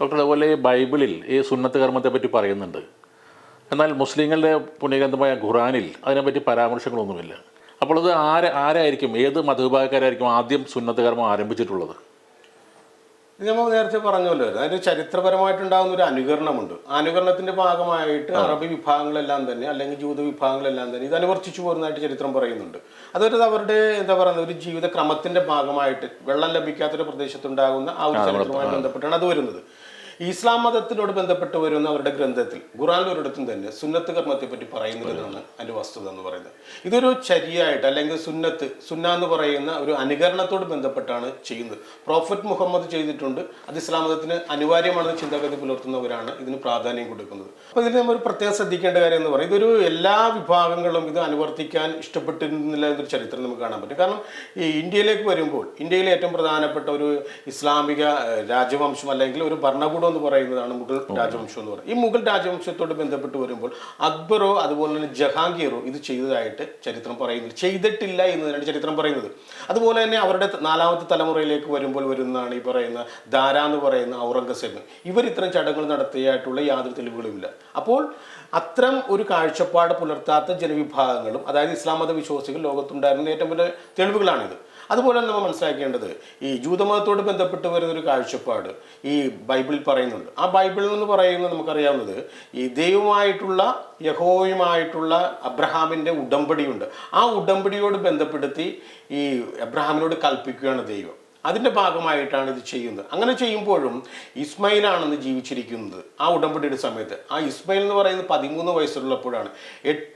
Doctor അതുപോലെ ബൈബിളിൽ ഈ സുന്നത്ത് കർമ്മത്തെ പറ്റി പറയുന്നുണ്ട്. എന്നാൽ മുസ്ലിങ്ങളുടെ പുണ്യഗ്രന്ഥമായ ഖുറാനിൽ അതിനെപ്പറ്റി പരാമർശങ്ങളൊന്നുമില്ല. അപ്പോൾ അത് ആര് ആരായിരിക്കും ഏത് മതവിഭാഗക്കാരായിരിക്കും ആദ്യം സുന്നത്ത് കർമ്മം ആരംഭിച്ചിട്ടുള്ളത്? നമ്മൾ നേരത്തെ പറഞ്ഞല്ലോ അതായത് ചരിത്രപരമായിട്ടുണ്ടാകുന്ന ഒരു അനുകരണമുണ്ട്. അനുകരണത്തിന്റെ ഭാഗമായിട്ട് അറബി വിഭാഗങ്ങളെല്ലാം തന്നെ അല്ലെങ്കിൽ ജൂത വിഭാഗങ്ങളെല്ലാം തന്നെ ഇത് അനുവർത്തിച്ചു പോകുന്നതായിട്ട് ചരിത്രം പറയുന്നുണ്ട്. അതൊരു അവരുടെ എന്താ പറയുന്നത് ഒരു ജീവിത ക്രമത്തിന്റെ ഭാഗമായിട്ട് വെള്ളം ലഭിക്കാത്തൊരു പ്രദേശത്തുണ്ടാകുന്ന ആ ഒരു ചരിത്രവുമായി ബന്ധപ്പെട്ടാണ് അത് വരുന്നത്. ഇസ്ലാം മതത്തിനോട് ബന്ധപ്പെട്ട് വരുന്ന അവരുടെ ഗ്രന്ഥത്തിൽ ഖുറാൻ ഒരിടത്തും തന്നെ സുന്നത്ത് കർമ്മത്തെ പറ്റി പറയുന്നതെന്നാണ് അതിന്റെ വസ്തുത എന്ന് പറയുന്നത്. ഇതൊരു ചരിയായിട്ട് അല്ലെങ്കിൽ സുന്നത്ത് സുന്ന എന്ന് പറയുന്ന ഒരു അനുകരണത്തോട് ബന്ധപ്പെട്ടാണ് ചെയ്യുന്നത്. പ്രോഫറ്റ് മുഹമ്മദ് ചെയ്തിട്ടുണ്ട്. അത് ഇസ്ലാം മതത്തിന് അനിവാര്യമാണെന്ന് ചിന്താഗതി പുലർത്തുന്നവരാണ് ഇതിന് പ്രാധാന്യം കൊടുക്കുന്നത്. അപ്പോൾ ഇതിൽ നമ്മൾ പ്രത്യേകം ശ്രദ്ധിക്കേണ്ട കാര്യം എന്ന് പറയുന്നത് ഇതൊരു എല്ലാ വിഭാഗങ്ങളും ഇത് അനുവർത്തിക്കാൻ ഇഷ്ടപ്പെട്ടിരുന്നില്ല എന്നൊരു ചരിത്രം നമുക്ക് കാണാൻ പറ്റും. കാരണം ഈ ഇന്ത്യയിലേക്ക് വരുമ്പോൾ ഇന്ത്യയിലെ ഏറ്റവും പ്രധാനപ്പെട്ട ഒരു ഇസ്ലാമിക രാജവംശം അല്ലെങ്കിൽ ഒരു ഭരണകൂടം എന്ന് പറയുന്നതാണ് മുഗൾ രാജവംശം എന്ന് പറയുന്നത്. ഈ മുഗൾ രാജവംശത്തോട് ബന്ധപ്പെട്ട് വരുമ്പോൾ അക്ബറോ അതുപോലെ തന്നെ ജഹാംഗീറോ ഇത് ചെയ്തതായിട്ട് ചരിത്രം പറയുന്നത് ചെയ്തിട്ടില്ല എന്നതിനാണ് ചരിത്രം പറയുന്നത്. അതുപോലെ തന്നെ അവരുടെ നാലാമത്തെ തലമുറയിലേക്ക് വരുമ്പോൾ വരുന്നതാണ് ഈ പറയുന്ന ദാര എന്ന് പറയുന്ന ഔറംഗസേബ്. ഇവർ ഇത്തരം ചടങ്ങുകൾ നടത്തിയായിട്ടുള്ള യാതൊരു തെളിവുകളുമില്ല. അപ്പോൾ അത്തരം ഒരു കാഴ്ചപ്പാട് പുലർത്താത്ത ജനവിഭാഗങ്ങളും അതായത് ഇസ്ലാം മത വിശ്വാസികൾ ലോകത്തുണ്ടായിരുന്ന ഏറ്റവും വലിയ തെളിവുകളാണിത്. അതുപോലെ നമ്മൾ മനസ്സിലാക്കേണ്ടത്. ഈ ജൂതമതത്തോട് ബന്ധപ്പെട്ട് വരുന്നൊരു കാഴ്ചപ്പാട് ഈ ബൈബിളിൽ പറയുന്നുണ്ട്. ആ ബൈബിളിൽ നിന്ന് പറയുന്നത് നമുക്കറിയാവുന്നത് ഈ ദൈവമായിട്ടുള്ള യഹോയുമായിട്ടുള്ള അബ്രഹാമിന്റെ ഉടമ്പടിയുണ്ട്. ആ ഉടമ്പടിയോട് ബന്ധപ്പെടുത്തി ഈ അബ്രഹാമിനോട് കൽപ്പിക്കുകയാണ് ദൈവം. അതിന്റെ ഭാഗമായിട്ടാണ് ഇത് ചെയ്യുന്നത്. അങ്ങനെ ചെയ്യുമ്പോഴും ഇസ്മയിലാണെന്ന് ജീവിച്ചിരിക്കുന്നത് ആ ഉടമ്പടിയുടെ സമയത്ത്. ആ ഇസ്മയിൽ എന്ന് പറയുന്നത് പതിമൂന്ന് വയസ്സുള്ളപ്പോഴാണ്. എട്ട്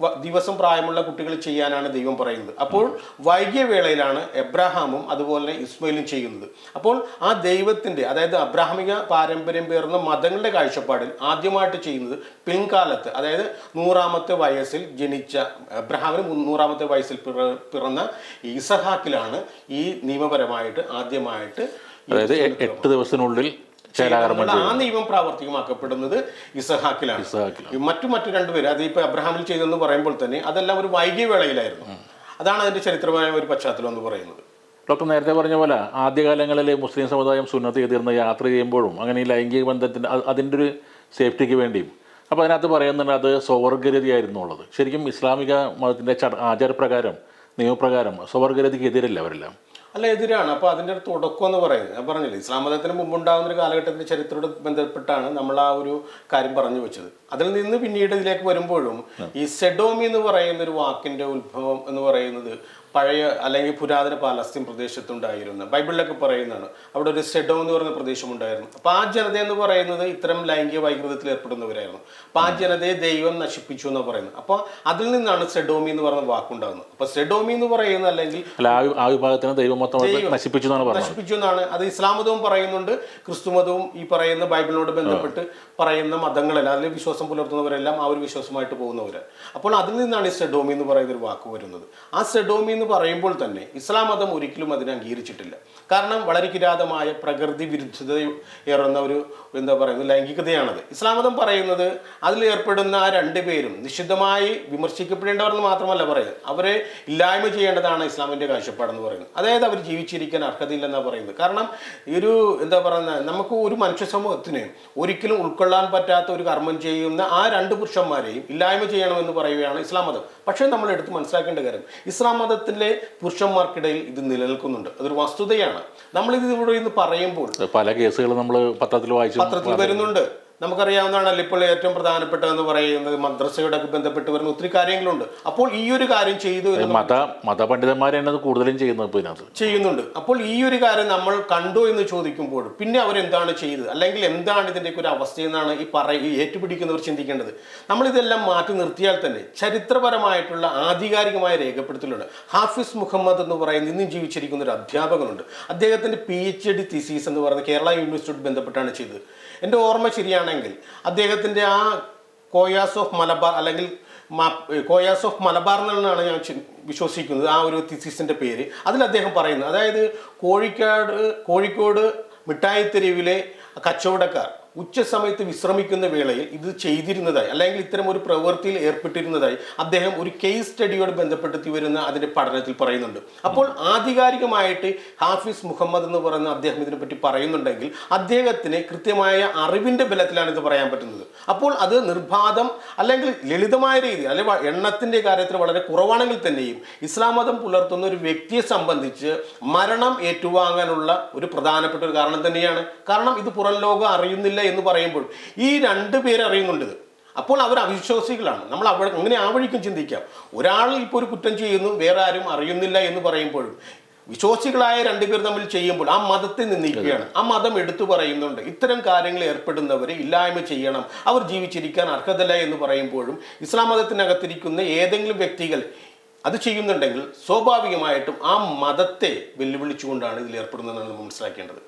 വ- ദിവസം പ്രായമുള്ള കുട്ടികൾ ചെയ്യാനാണ് ദൈവം പറയുന്നത്. അപ്പോൾ വൈകിയ വേളയിലാണ് എബ്രഹാമും അതുപോലെ തന്നെ ഇസ്മയിലും ചെയ്യുന്നത്. അപ്പോൾ ആ ദൈവത്തിന്റെ അതായത് അബ്രാഹമിക പാരമ്പര്യം പേർന്ന മതങ്ങളുടെ കാഴ്ചപ്പാടിൽ ആദ്യമായിട്ട് ചെയ്യുന്നത് പിൻകാലത്ത് അതായത് നൂറാമത്തെ വയസ്സിൽ ജനിച്ച എബ്രഹാമിന് നൂറാമത്തെ വയസ്സിൽ പിറന്ന ഇസഹാക്കിലാണ് ഈ നിയമപരമായിട്ട് ആദ്യമായിട്ട് അതായത് എട്ട് ദിവസത്തിനുള്ളിൽ ആ നിയമം പ്രാവർത്തികമാക്കപ്പെടുന്നത് ഇസഹാക്കിലാണ്. മറ്റു മറ്റു രണ്ടുപേര് അത് ഇപ്പൊ അബ്രഹാമിൽ ചെയ്തെന്ന് പറയുമ്പോൾ തന്നെ അതെല്ലാം ഒരു വൈകിയ വേളയിലായിരുന്നു. അതാണ് അതിന്റെ ചരിത്രമായ ഒരു പശ്ചാത്തലം എന്ന് പറയുന്നത്. ഡോക്ടർ നേരത്തെ പറഞ്ഞ പോലെ ആദ്യകാലങ്ങളിൽ മുസ്ലിം സമുദായം സുന്നത്ത് ചെയ്തിരുന്ന യാത്ര ചെയ്യുമ്പോഴും അങ്ങനെ ഈ ലൈംഗിക ബന്ധത്തിന്റെ അതിന്റെ അതിന്റെ ഒരു സേഫ്റ്റിക്ക് വേണ്ടിയും. അപ്പോൾ അതിനകത്ത് പറയുന്നുണ്ട് അത് സ്വവർഗരതിയായിരുന്നു ഉള്ളത് ശരിക്കും ഇസ്ലാമിക മതത്തിന്റെ ചട ആചാരപ്രകാരം നിയമപ്രകാരം സ്വവർഗരതിക്ക് എതിരല്ല അവരെല്ലാം. അല്ല എതിരാണ്. അപ്പോൾ അതിന്റെ ഒരു തുടക്കം എന്ന് പറയുന്നത്. ഞാൻ പറഞ്ഞില്ലേ ഇസ്ലാം മതത്തിന് മുമ്പുണ്ടാകുന്ന ഒരു കാലഘട്ടത്തിന്റെ ചരിത്രത്തോട് ബന്ധപ്പെട്ടാണ് നമ്മൾ ആ ഒരു കാര്യം പറഞ്ഞു വെച്ചത്. അതിൽ നിന്ന് പിന്നീട് ഇതിലേക്ക് വരുമ്പോഴും ഈ സെഡോമി എന്ന് പറയുന്ന ഒരു വാക്കിന്റെ ഉത്ഭവം എന്ന് പറയുന്നത് പഴയ അല്ലെങ്കിൽ പുരാതന പാലസ്തീൻ പ്രദേശത്തുണ്ടായിരുന്ന ബൈബിളിലൊക്കെ പറയുന്നതാണ്. അവിടെ ഒരു സെഡോ എന്ന് പറയുന്ന പ്രദേശം ഉണ്ടായിരുന്നു അപ്പോൾ ആ ജനത എന്ന് പറയുന്നത് ഇത്തരം ലൈംഗിക വൈകൃതത്തിൽ ഏർപ്പെടുന്നവരായിരുന്നു. അപ്പോൾ ആ ജനതയെ ദൈവം നശിപ്പിച്ചു എന്ന് പറയുന്നത്. അപ്പോൾ അതിൽ നിന്നാണ് സെഡോമി എന്ന് പറയുന്ന വാക്കുണ്ടാകുന്നത്. അപ്പോൾ സെഡോമി എന്ന് പറയുന്ന അല്ലെങ്കിൽ ആ വിഭാഗത്തിന് ദൈവം മൊത്തം നശിപ്പിച്ചു എന്നാണ് നശിപ്പിച്ചു എന്നാണ്. അത് ഇസ്ലാം മതവും പറയുന്നുണ്ട്. ക്രിസ്തു മതവും ഈ പറയുന്ന ബൈബിളിനോട് ബന്ധപ്പെട്ട് പറയുന്ന മതങ്ങളെല്ലാം. അതിൽ വിശ്വാസം പുലർത്തുന്നവരെല്ലാം ആ ഒരു വിശ്വാസമായിട്ട് പോകുന്നവരാണ്. അപ്പോൾ അതിൽ നിന്നാണ് ഈ സെഡോമി എന്ന് പറയുന്ന ഒരു വാക്ക് വരുന്നത്. ആ സെഡോമി എന്ന് പറയുമ്പോൾ തന്നെ ഇസ്ലാം മതം ഒരിക്കലും അതിനെ അംഗീകരിച്ചിട്ടില്ല. കാരണം വളരെ കിരാതമായ പ്രകൃതി വിരുദ്ധത ഏറുന്ന ഒരു എന്താ പറയുന്നത് ലൈംഗികതയാണത്. ഇസ്ലാം മതം പറയുന്നത് അതിൽ ഏർപ്പെടുന്ന ആ രണ്ട് പേരും നിഷിദ്ധമായി വിമർശിക്കപ്പെടേണ്ടവരെന്ന് മാത്രമല്ല പറയുന്നത്. അവരെ ഇല്ലായ്മ ചെയ്യേണ്ടതാണ് ഇസ്ലാമിന്റെ കാഴ്ചപ്പാടെന്ന് പറയുന്നത്. അതായത് അവർ ജീവിച്ചിരിക്കാൻ അർഹതയില്ലെന്നാണ് പറയുന്നത്. കാരണം ഒരു എന്താ പറയുന്നത് നമുക്ക് ഒരു മനുഷ്യ സമൂഹത്തിന് ഒരിക്കലും ഉൾക്കൊള്ളാൻ പറ്റാത്ത ഒരു കർമ്മം ചെയ്യുന്ന ആ രണ്ട് പുരുഷന്മാരെയും ഇല്ലായ്മ ചെയ്യണമെന്ന് പറയുകയാണ് ഇസ്ലാം മതം. പക്ഷേ നമ്മൾ എടുത്ത് മനസ്സിലാക്കേണ്ട കാര്യം ഇസ്ലാം മതത്തിലെ പുരുഷന്മാർക്കിടയിൽ ഇത് നിലനിൽക്കുന്നുണ്ട്. അതൊരു വസ്തുതയാണ്. നമ്മളിത് ഇവിടെ ഇന്ന് പറയുമ്പോൾ പല കേസുകളും നമ്മൾ പത്രത്തിൽ വായിച്ചു പത്രത്തിൽ വരുന്നുണ്ട്. നമുക്കറിയാവുന്നതാണല്ലോ ഇപ്പോൾ ഏറ്റവും പ്രധാനപ്പെട്ടതെന്ന് പറയുന്നത്. മദ്രസയോടൊക്കെ ബന്ധപ്പെട്ട് വരുന്ന ഒത്തിരി കാര്യങ്ങളുണ്ട്. അപ്പോൾ ഈ ഒരു കാര്യം ചെയ്തു മത മതപണ്ഡിതന്മാരാണ് അത് കൂടുതലും ചെയ്യുന്നത് ഇപ്പോൾ ഇതിനകത്ത്. ചെയ്യുന്നുണ്ട്. അപ്പോൾ ഈ ഒരു കാര്യം നമ്മൾ കണ്ടു എന്ന് ചോദിക്കുമ്പോൾ പിന്നെ അവരെന്താണ് ചെയ്തത്? അല്ലെങ്കിൽ എന്താണ് ഇതിന്റെയൊക്കെ ഒരു അവസ്ഥയെന്നാണ് ഈ പറ ഈ ഏറ്റുപിടിക്കുന്നവർ ചിന്തിക്കേണ്ടത്. നമ്മളിതെല്ലാം മാറ്റി നിർത്തിയാൽ തന്നെ ചരിത്രപരമായിട്ടുള്ള ആധികാരികമായ രേഖപ്പെടുത്തലുണ്ട്. ഹാഫിസ് മുഹമ്മദ് എന്ന് പറയുന്ന ഇന്നും ജീവിച്ചിരിക്കുന്ന ഒരു അധ്യാപകനുണ്ട്. അദ്ദേഹത്തിന്റെ പി എച്ച് ഡി തിസീസ് എന്ന് പറയുന്നത് കേരള യൂണിവേഴ്സിറ്റിയോട് ബന്ധപ്പെട്ടാണ് ചെയ്തത്. എന്റെ ഓർമ്മ ശരിയാണെങ്കിൽ അദ്ദേഹത്തിന്റെ ആ കോയാസ് ഓഫ് മലബാർ അല്ലെങ്കിൽ കോയാസ് ഓഫ് മലബാർ എന്നാണ് ഞാൻ വിശ്വസിക്കുന്നത് ആ ഒരു തിസിസിന്റെ പേര്. അതിൽ അദ്ദേഹം പറയുന്നത് അതായത് കോഴിക്കാട് കോഴിക്കോട് മിഠായിത്തെരുവിലെ കച്ചവടക്കാർ ഉച്ച സമയത്ത് വിശ്രമിക്കുന്ന വേളയിൽ ഇത് ചെയ്തിരുന്നതായി അല്ലെങ്കിൽ ഇത്തരം ഒരു പ്രവൃത്തിയിൽ ഏർപ്പെട്ടിരുന്നതായി അദ്ദേഹം ഒരു കേസ് സ്റ്റഡിയോട് ബന്ധപ്പെടുത്തി വരുന്ന അതിന്റെ പഠനത്തിൽ പറയുന്നുണ്ട്. അപ്പോൾ ആധികാരികമായിട്ട് ഹാഫിസ് മുഹമ്മദ് എന്ന് പറയുന്ന അദ്ദേഹം ഇതിനെപ്പറ്റി പറയുന്നുണ്ടെങ്കിൽ അദ്ദേഹത്തിന് കൃത്യമായ അറിവിന്റെ ബലത്തിലാണ് ഇത് പറയാൻ പറ്റുന്നത്. അപ്പോൾ അത് നിർബാധം അല്ലെങ്കിൽ ലളിതമായ രീതി അല്ലെങ്കിൽ എണ്ണത്തിന്റെ കാര്യത്തിൽ വളരെ കുറവാണെങ്കിൽ തന്നെയും ഇസ്ലാം മതം പുലർത്തുന്ന ഒരു വ്യക്തിയെ സംബന്ധിച്ച് മരണം ഏറ്റുവാങ്ങാനുള്ള ഒരു പ്രധാനപ്പെട്ട ഒരു കാരണം തന്നെയാണ്. കാരണം ഇത് പുറം ലോകം അറിയുന്നില്ല എന്ന് പറയുമ്പോൾ ഈ രണ്ട് പേര് അറിയുന്നുണ്ട്. ഇത് അപ്പോൾ അവർ അവിശ്വാസികളാണ്. നമ്മൾ അവിടെ അങ്ങനെ ആ വഴിക്കും ചിന്തിക്കാം. ഒരാൾ ഇപ്പോൾ ഒരു കുറ്റം ചെയ്യുന്നു വേറെ ആരും അറിയുന്നില്ല എന്ന് പറയുമ്പോഴും വിശ്വാസികളായ രണ്ടുപേർ തമ്മിൽ ചെയ്യുമ്പോൾ ആ മതത്തെ നിന്ദിക്കുകയാണ് ആ മതം എടുത്തു പറയുന്നുണ്ട്. ഇത്തരം കാര്യങ്ങൾ ഏർപ്പെടുന്നവരെ ഇല്ലായ്മ ചെയ്യണം. അവർ ജീവിച്ചിരിക്കാൻ അർഹതല്ല എന്ന് പറയുമ്പോഴും ഇസ്ലാം മതത്തിനകത്തിരിക്കുന്ന ഏതെങ്കിലും വ്യക്തികൾ അത് ചെയ്യുന്നുണ്ടെങ്കിൽ സ്വാഭാവികമായിട്ടും ആ മതത്തെ വെല്ലുവിളിച്ചുകൊണ്ടാണ് ഇതിൽ ഏർപ്പെടുന്നതെന്നാണ് നമ്മൾ മനസ്സിലാക്കേണ്ടത്.